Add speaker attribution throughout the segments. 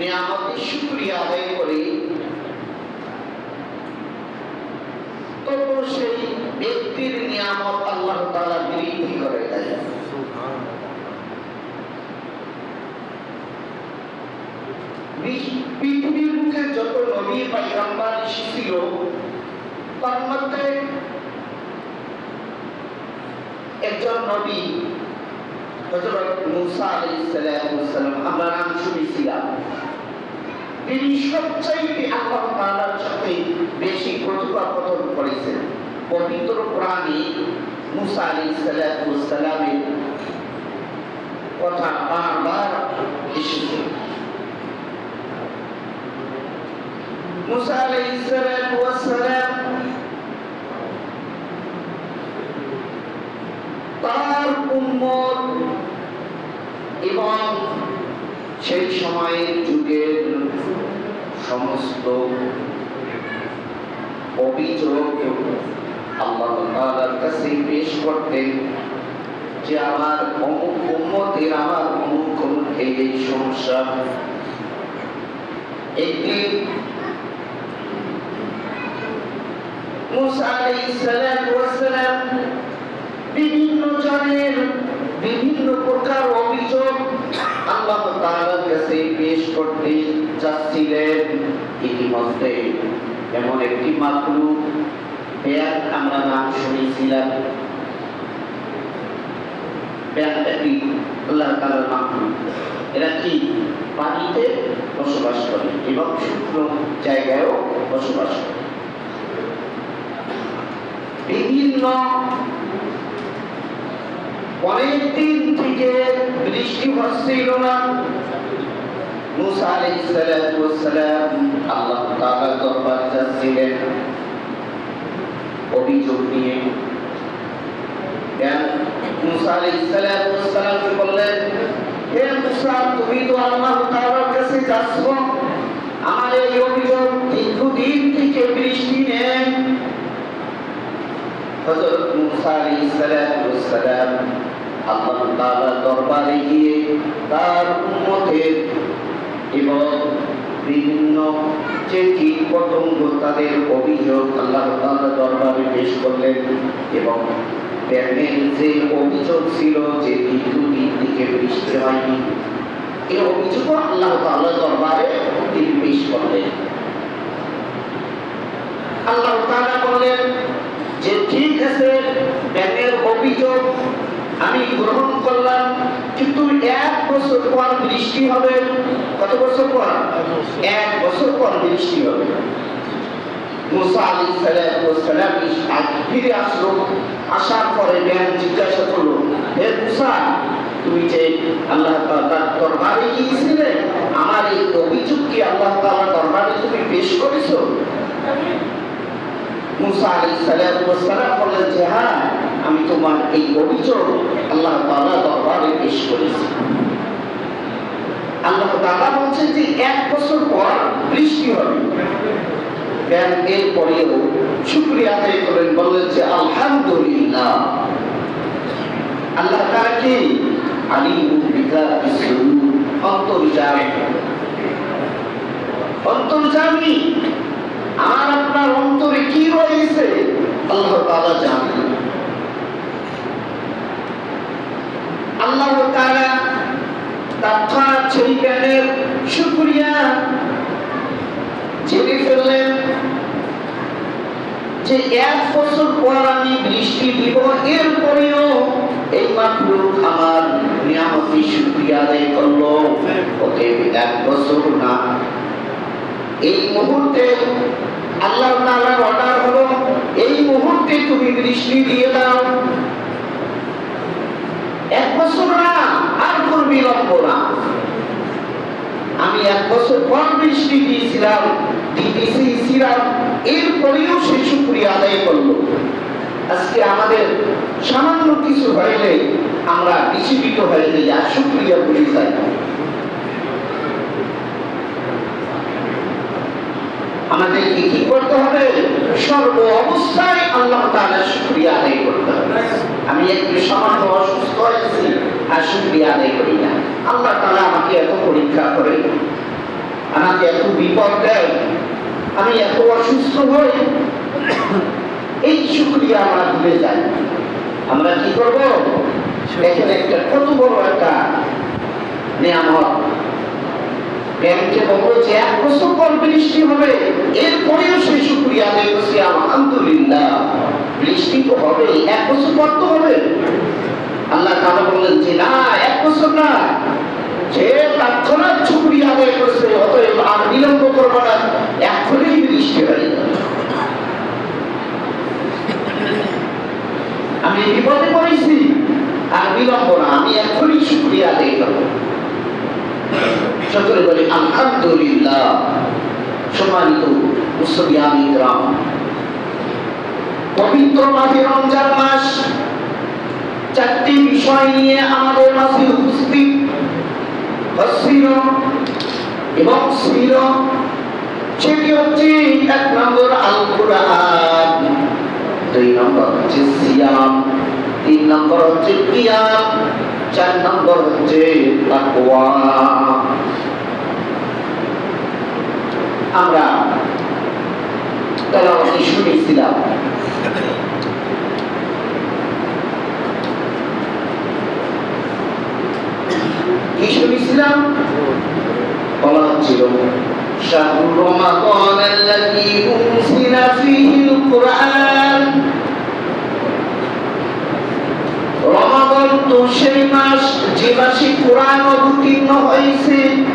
Speaker 1: নিয়ামতের শুকরিয়া আদায় করে তখন সেই ব্যক্তির নিয়ামত আল্লাহ তাআলা বৃদ্ধি করে দেয়। পৃথিবীর মুখে যত নবী পাইগাম্বার এসেছিল, তার মধ্যে একজন নবী, হযরত মুসা আলাইহিস আমরা নাম শুনেছিলাম। তিনি সবচাইতে আল্লাহ সাথে বেশি কথোপকথন করেছেন। পবিত্র কোরআনে মুসা আলাইহিস সালামের কথা বারবার এসেছে। মুসা তার উম্মত এবং সেই সময়ের যুগের সমস্ত অভিযোগ আল্লাহ তাআলার কাছে পেশ করতেন যে আমার অমুক উম্মতের আমার অমুক অমুক এই এই সমস্যা মুসা আলাইহিস সালাম বিভিন্ন জনের বিভিন্ন প্রকার অভিযোগ আল্লাহ তাআলার কাছে পেশ করতে যাচ্ছিলেন ইতিমধ্যে। এমন একটি মাকলুক ব্যাগ আমরা নাম শুনেছিলাম। ব্যাগটা কি? আল্লাহ তাআলার মাকলুক এরা কি? পানিতে বসবাস করে এবং শুকনো জায়গায়ও বসবাস করে। বিভিন্ন অনেক দিন থেকে বৃষ্টি হচ্ছিল না। মুসা আলাইহিস সালাম আল্লাহ তাআলার দরবারে যাচ্ছিলেন। অভিযোগ নিয়ে। মুসা আলাইহিসসালামকে বললেন, হে মুসা, তুমি তো আল্লাহ তাআলার কাছে যাচ্ছ। আমার এই অভিযোগ দীর্ঘদিন থেকে বৃষ্টি নেই। হযরত মুসা আলাইহিস সালাম আল্লাহ তাআলার দরবারে গিয়ে তার উম্মতের এবং বিভিন্ন যে কীট তাদের অভিযোগ আল্লাহ তাআলার দরবারে পেশ করলেন এবং দেখেন যে অভিযোগ ছিল যে দীর্ঘদিন থেকে বৃষ্টি হয়নি। এই অভিযোগ আল্লাহ তাআলার দরবারে তিনি পেশ করলেন। আল্লাহ তাআলা বললেন যে ঠিক আছে ব্যাংকের অভিযোগ আমি গ্রহণ করলাম, কিন্তু এক বছর পর বৃষ্টি হবে। কত বছর পর? এক বছর পর বৃষ্টি হবে। আলী জিজ্ঞাসা করল তুমি যে আল্লাহ আমার এই অভিযোগ কি আল্লাহ দরবারে তুমি পেশ করেছ? মুসা আলাইহিস সালাম বললেন, যে হ্যাঁ আমি তোমার এই অভিযোগ আল্লাহ তাআলা দরবারে পেশ করেছি। আল্লাহ তাআলা বলছেন যে এক বছর পর বৃষ্টি হবে। কেন এরপরেও শুক্রিয়া আদায় করেন বললেন যে আলহামদুলিল্লাহ। আল্লাহ অন্তর্যামী আমার আপনার অন্তরে কি রয়েছে? আল্লাহ জানেন। আল্লাহ তার সেই জ্ঞানের শুকরিয়া জেনে ফেললেন যে এক বছর পর আমি বৃষ্টি দিব, এরপরেও এই মাত্র আমার নিয়ামতি শুকরিয়া আদায় করল। অতএব এক বছর না। এই মুহূর্তে আল্লাহ তাআলার অর্ডার হলো, এই মুহূর্তে তুমি বৃষ্টি দিয়ে দাও। আমি এক বছর পর বৃষ্টি দিয়েছিলাম, দিতেছি ছিলাম এরপরেও সে আদায় করল। আজকে আমাদের সামান্য কিছু হইলে আমরা হয়ে যাই আর যাই। কি করতে হবে? সর্ব অবস্থায় আল্লাহ তাআলা শুকরিয়া আদায় করতে হবে। আমি একটু সামান্য অসুস্থ হয়েছি আর শুকরিয়া আদায় করি না। আল্লাহ তাআলা আমাকে এত পরীক্ষা করে আমাকে এত বিপদ দেয় আমি এত অসুস্থ হই। এই শুকরিয়া আমরা ভুলে যাই। আমরা কি করব? দেখেন একটা কত বড় একটা নিয়ামত। ব্যাংকে এক বছর বৃষ্টি হবে, এরপরেও সে শুক্রিয়া আলহামদুলিল্লাহ। বৃষ্টি তো হবে এক বছর পর তো হবে। আল্লাহ বললেন, যে না, এক বছর না। আদায় করছে, অতএব আর বিলম্ব করব না, এখনই বৃষ্টি হয়ে আমি বিপদে পড়েছি আর বিলম্ব না আমি এখনই শুক্রিয়া আদায় করব সকলে বলে আলহামদুলিল্লাহ সম্মানিত মুসলিয়ানি পবিত্র মাসে রমজান মাস, চারটি বিষয় নিয়ে আমাদের মাঝে উপস্থিত। এবং ছিল সেটি হচ্ছে এক নম্বর আল কোরআন দুই নম্বর হচ্ছে সিয়াম, তিন নম্বর হচ্ছে কিয়াম, চার নম্বর হচ্ছে তাকওয়া। আমরা তেলাওয়াতি শুনেছিলাম কি শুনেছিলাম বলা হচ্ছিল شهر رمضان الذي أنزل فيه القرآن রমাদান তো সেই মাস যে মাসে কোরআন অবতীর্ণ হয়েছে হুদাল্লিন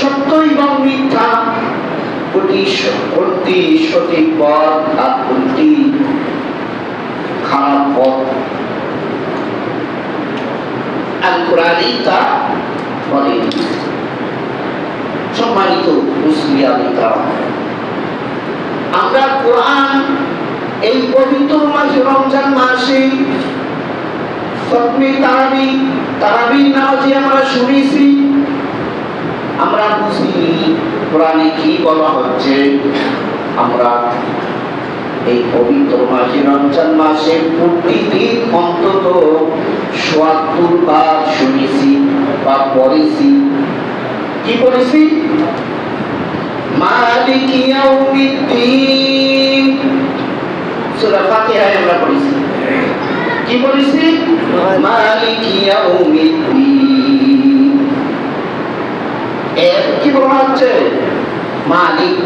Speaker 1: সত্য এবং মিথ্যা। কোনটি স- কোনটি সঠিক পথ আর কোনটি খারাপ পথ। তা সম্মানিত আমরা কোরআন এই পবিত্র মাসে, রমজান মাসে তারাবি তারাবি নামাজে আমরা শুনেছি বুঝিনি কোরআনে কি বলা হচ্ছে? আমরা এই পবিত্র মাসে, রমজান মাসে প্রতিদিন অন্তত সোয়াত্তর বার শুনেছি বা পড়েছি। কি পড়েছি? মালিক ইয়াউমিদ্দিন। সূরা আমরা পড়েছি। কি পড়েছি? মালিক ইয়াউমিদ্দিন। এর কি বলা হচ্ছে? মালিক।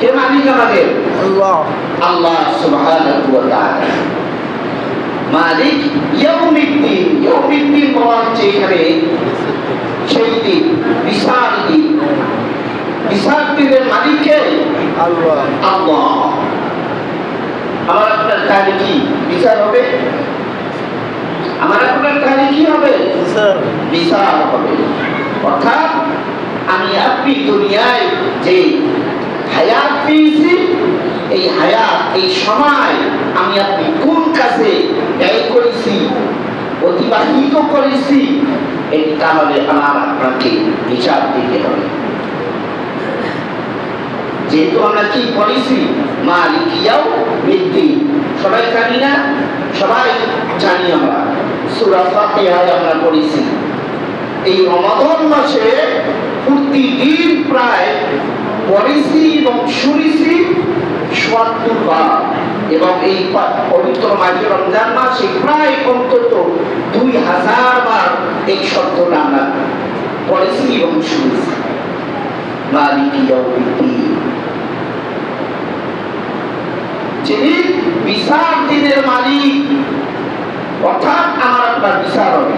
Speaker 1: কে মালিক আমাদের
Speaker 2: আল্লাহ।
Speaker 1: আল্লাহ সুবহানাহু ওয়া তাআলা। মালিক ইয়াউমিদ্দিন। ইয়াউমিদ্দিন বলা হচ্ছে এখানে সেই দিন বিশাল দিন। বিশাল দিনের মালিককে
Speaker 2: আল্লাহ।
Speaker 1: আল্লাহ। আমার আপনার কাজে কি? বিচার হবে? আমার আপনার কাজে কি হবে?
Speaker 2: স্যার।
Speaker 1: বিচার হবে। অর্থাৎ আমি আপনি দুনিয়ায় যে হায়াত পেয়েছি, এই হায়াত, এই সময় আমি আপনি কোন কাছে ব্যয় করেছি, অতিবাহিত করেছি এটি তাহলে আমার আপনাকে বিচার দিতে হবে। যেহেতু আমরা কি পড়েছি? মালিকিয়াও বৃদ্ধি সবাই জানি না? সবাই জানি আমরা। সুরা ফাতিহায় আমরা পড়েছি। এই রমাদান মাসে প্রতিদিন প্রায় পড়েছি এবং শুনেছি সোয়াত্তর বার। এবং এই পবিত্র মাসে রমজান মাসে প্রায় অন্তত দুই হাজার বার এই শব্দটা আমরা পড়েছি এবং শুনেছি মালিক ইয়াউমিদ্দিন। যিনি বিচার দিনের মালিক, অর্থাৎ আমার আপনার বিচার হবে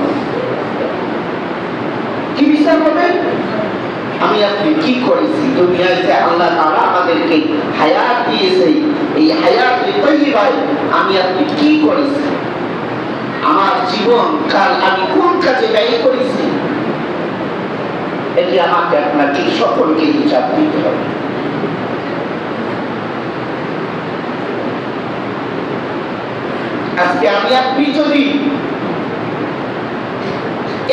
Speaker 1: আমি আপনি কি করেছি? আল্লাহ তাআলা আমাদেরকে হায়াত দিয়েছে, এই হায়াত আমি আপনি কি করেছি? আমার জীবন কাল আমি কোন কাজে ব্যয় করেছি? এটি আমাকে আপনাকে সকলকে হিসাব দিতে হবে। আজকে আমি আপনি যদি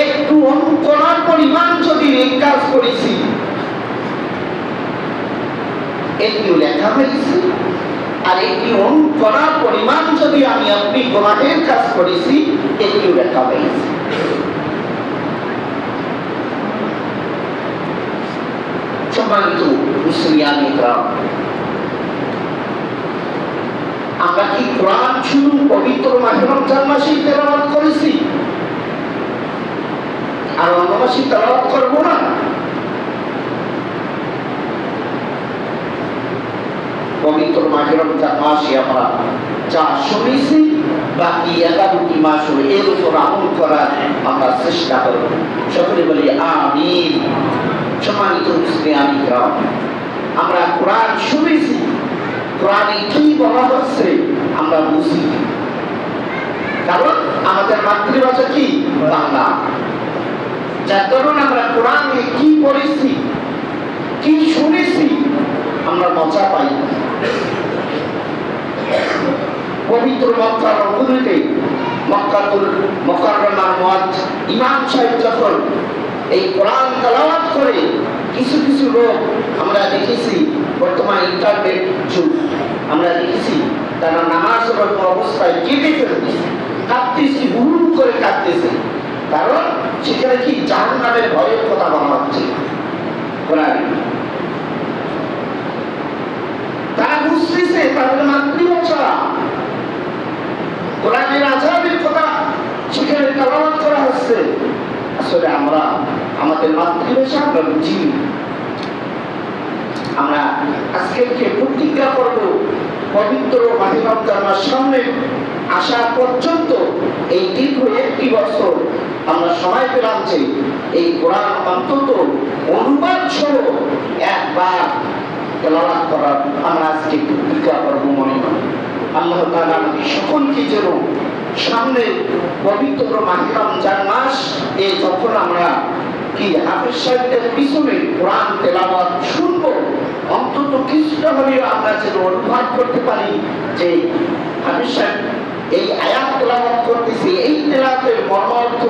Speaker 1: একটু অনুকরণ পরিমাণ যদি কাজ করেছি। লেখা হয়েছে আর পরিমাণ যদি আমি আপনি কাজ করেছি লেখা হয়েছে। সম্মানিত আমরা কি কোরআন শুধু পবিত্র মাসে রমজান মাসেই তেলাওয়াত করেছি? আর অন্য মাসে তেলাওয়াত করব না। পবিত্র মাসে রমজান মাসে আমরা যা শুনেছি, বাকি এগারোটি মাস হলো এর উপর আমল করার আমরা চেষ্টা করব সকলে বলি, আমিন। সম্মানিত ইকরাম আমরা কোরআন শুনেছি কোরআনে কি বলা হচ্ছে, আমরা বুঝি। কারণ আমাদের মাতৃভাষা কি? বাংলা। যার কারণে আমরা কোরআনে কি পড়েছি, কি শুনেছি, আমরা মজা পাই পবিত্র মক্কার অভূমিতে মক্কাতুল মক্কারমার মত ইমাম সাহেব যখন এই কোরআন তেলাওয়াত করে, কিছু কিছু লোক আমরা দেখেছি, বর্তমান ইন্টারনেট যুগ, আমরা দেখেছি তারা নামাজ অবস্থায় কেঁদে ফেলতেছে, কাঁদতেছে হুড় করে কাঁদতেছে। কারণ সেখানে কি জাহান নামের ভয়ের কথা বলা হচ্ছে। তারা বুঝতেছে তাদের মাতৃভাষা। কোরআনের আজাবের কথা সেখানে তেলাওয়াত করা হচ্ছে। আসলে আমরা, আমাদের মাতৃভাষা আমরা বুঝি আমরা আজকে প্রতিজ্ঞা করব পবিত্র মাহিরমজানার সামনে আসা পর্যন্ত এই দীর্ঘ একটি বছর আমরা সময় পেলাম যে এই কোরআন অন্তত অনুবাদ সহ একবার তেলাওয়াত করার আমরা আজকে প্রতিজ্ঞা করব মনে করি। আল্লাহ আমাদের সকলকে যেন সামনে পবিত্র মাহিরাম চার মাস এই যখন আমরা কি হাফিজ সাহেবদের পিছনে কোরআন তেলাওয়াত শুনব অন্তত কিছুটা হলেও আমরা যেন অনুমান করতে পারি যে আমি এই আয়াত তেলাওয়াত করতেছি, এই তেলাতের মর্ম অর্থ